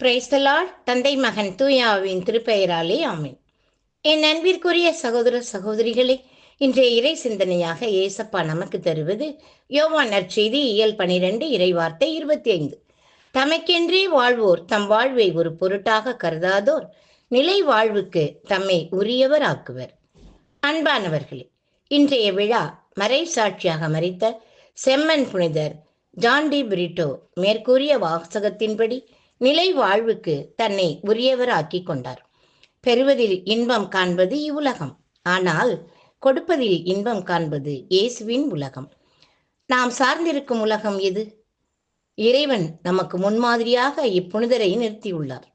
பிரைஸ்தலால் தந்தை மகன் தூயாவின் திருப்பெயராலே ஆமீன். என் அன்பிற்குரிய சகோதர சகோதரிகளே இன்றைய இறை சிந்தனையாக ஏசப்பா நமக்கு தருவது யோவான் நற்செய்தி இயல் பனிரெண்டு இறைவார்த்தை இருபத்தி ஐந்து தமக்கென்றே வாழ்வோர் தம் வாழ்வை ஒரு பொருட்டாக கருதாதோர் நிலை வாழ்வுக்கு தம்மை உரியவர் ஆக்குவர் அன்பானவர்களே இன்றைய விழா மறை சாட்சியாக மறித்த செம்மன் புனிதர் ஜான் டி பிரிட்டோ மேற்கூறிய வாசகத்தின்படி நிலை வாழ்வுக்கு தன்னை உரியவராக்கி கொண்டார். பெறுவதில் இன்பம் காண்பது இவ்வுலகம். ஆனால் கொடுப்பதில் இன்பம் காண்பது இயேசுவின் உலகம். நாம் சார்ந்திருக்கும் உலகம் எது? இறைவன் நமக்கு முன்மாதிரியாக இப்புனிதரை நிறுத்தியுள்ளார்.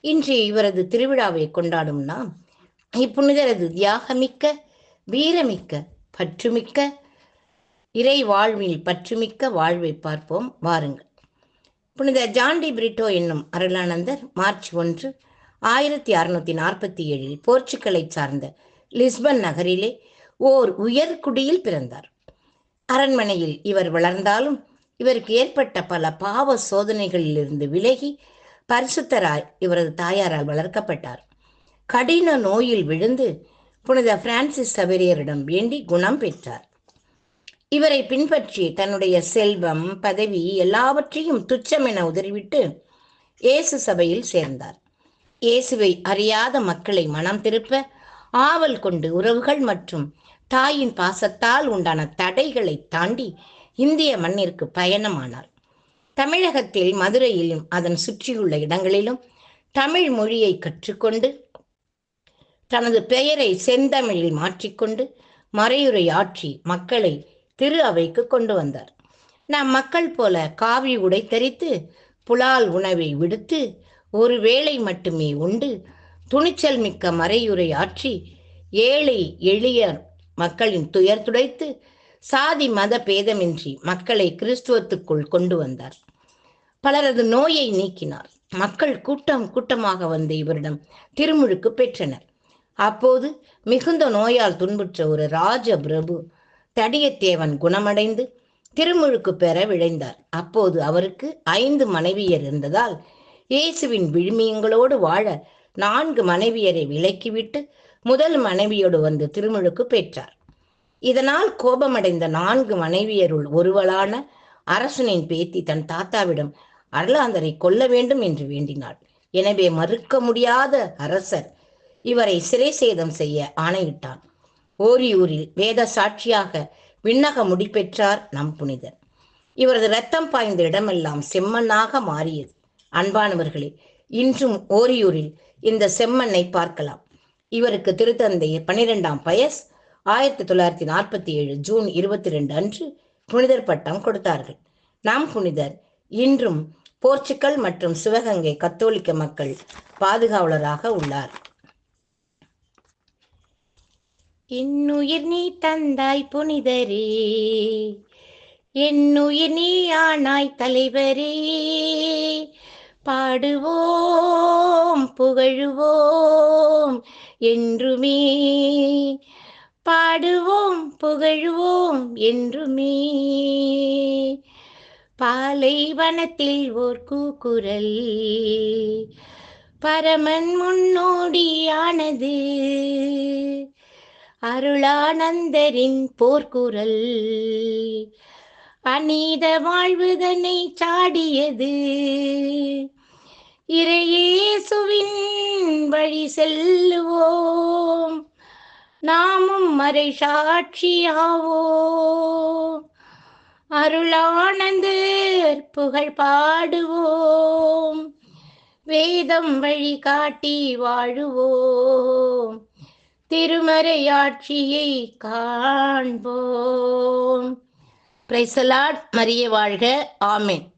இன்று இவரது திருவிழாவை கொண்டாடும் நாம் இப்புனிதரது தியாகமிக்க வீரமிக்க பற்றுமிக்க இறை வாழ்வில் பற்றுமிக்க வாழ்வை பார்ப்போம். வாருங்கள். புனித ஜான்டி பிரிட்டோ என்னும் அருளானந்தர் மார்ச் ஒன்று ஆயிரத்தி அறுநூத்தி நாற்பத்தி ஏழில் போர்ச்சுக்கலை சார்ந்த லிஸ்பன் நகரிலே ஓர் உயர்குடியில் பிறந்தார். அரண்மனையில் இவர் வளர்ந்தாலும் இவருக்கு ஏற்பட்ட பல பாவ சோதனைகளிலிருந்து விலகி பரிசுத்தராய் இவரது தாயாரால் வளர்க்கப்பட்டார். கடின நோயில் விழுந்து புனித பிரான்சிஸ் சவேரியரிடம் வேண்டி குணம் பெற்றார். இவரை பின்பற்றி தன்னுடைய செல்வம் பதவி எல்லாவற்றையும் துச்சம் என உதறிவிட்டு இயேசு சபையில் சேர்ந்தார். இயேசுவை அறியாத மக்களை மனம் திருப்ப ஆவல் கொண்டு உறவுகள் மற்றும் தாயின் பாசத்தால் உண்டான தடைகளை தாண்டி இந்திய மண்ணிற்கு பயணமானார். தமிழகத்தில் மதுரையிலும் அதன் சுற்றியுள்ள இடங்களிலும் தமிழ் மொழியை கற்றுக்கொண்டு தனது பெயரை செந்தமிழில் மாற்றிக்கொண்டு மறையுரை ஆற்றி மக்களை திரு அவைக்கு கொண்டு வந்தார். நம் மக்கள் போல காவி உடை தரித்து புலால் உணவை விடுத்து ஒரு வேளை மட்டுமே உண்டு துணிச்சல் மிக்க மறையுரை ஆற்றி ஏழை எளிய மக்களின் துயர் துடைத்து சாதி மத பேதமின்றி மக்களை கிறிஸ்துவத்துக்குள் கொண்டு வந்தார். பலரது நோயை நீக்கினார். மக்கள் கூட்டம் கூட்டமாக வந்து இவரிடம் திருமுழுக்கு பெற்றனர். அப்போது மிகுந்த நோயால் துன்புற்ற ஒரு ராஜ பிரபு தடியத்தேவன் குணமடைந்து திருமுழுக்கு பெற விழைந்தார். அப்போது அவருக்கு ஐந்து மனைவியர் இருந்ததால் இயேசுவின் விழுமியங்களோடு வாழ நான்கு மனைவியரை விலக்கிவிட்டு முதல் மனைவியோடு வந்து திருமுழுக்கு பெற்றார். இதனால் கோபமடைந்த நான்கு மனைவியருள் ஒருவளான அரசனின் பேத்தி தன் தாத்தாவிடம் அருளாந்தரை கொல்ல வேண்டும் என்று வேண்டினாள். எனவே மறுக்க முடியாத அரசர் இவரை சிறை சேதம் செய்ய ஆணையிட்டான். ஓரியூரில் வேத சாட்சியாக விண்ணக முடிப்பெற்றார் நம் புனிதர். இவரது ரத்தம் பாய்ந்த இடமெல்லாம் செம்மண்ணாக மாறியது. அன்பானவர்களே இன்றும் ஓரியூரில் இந்த செம்மண்ணை பார்க்கலாம். இவருக்கு திருத்தந்தை பனிரெண்டாம் பயஸ் ஆயிரத்தி தொள்ளாயிரத்தி நாற்பத்தி ஏழு ஜூன் இருபத்தி ரெண்டு அன்று புனிதர் பட்டம் கொடுத்தார்கள். நாம் புனிதர் இன்றும் போர்ச்சுக்கல் மற்றும் சிவகங்கை கத்தோலிக்க மக்கள் பாதுகாவலராக உள்ளார். இன்னுயிர் நீ தந்தாய் புனிதரே. என்னுயிர் நீ ஆனாய் தலைவரே. பாடுவோம் புகழுவோம் என்றுமே. பாடுவோம் புகழுவோம் என்றுமே. பாலைவனத்தில் ஓர் கூக்குரல் பரமன் முன்னோடியானது. அருளானந்தரின் போர்க்குரல். அநீத வாழ்வுதனை சாடியது. இறையேசுவின் வழி செல்லுவோம். நாமும் மறை சாட்சியாவோம். அருளானந்தர் புகழ் பாடுவோம். வேதம் வழி காட்டி வாழுவோம். திருமறையாட்சியை காண்போம். பிரைசலாட் மரிய வாழ்க. ஆமேன்.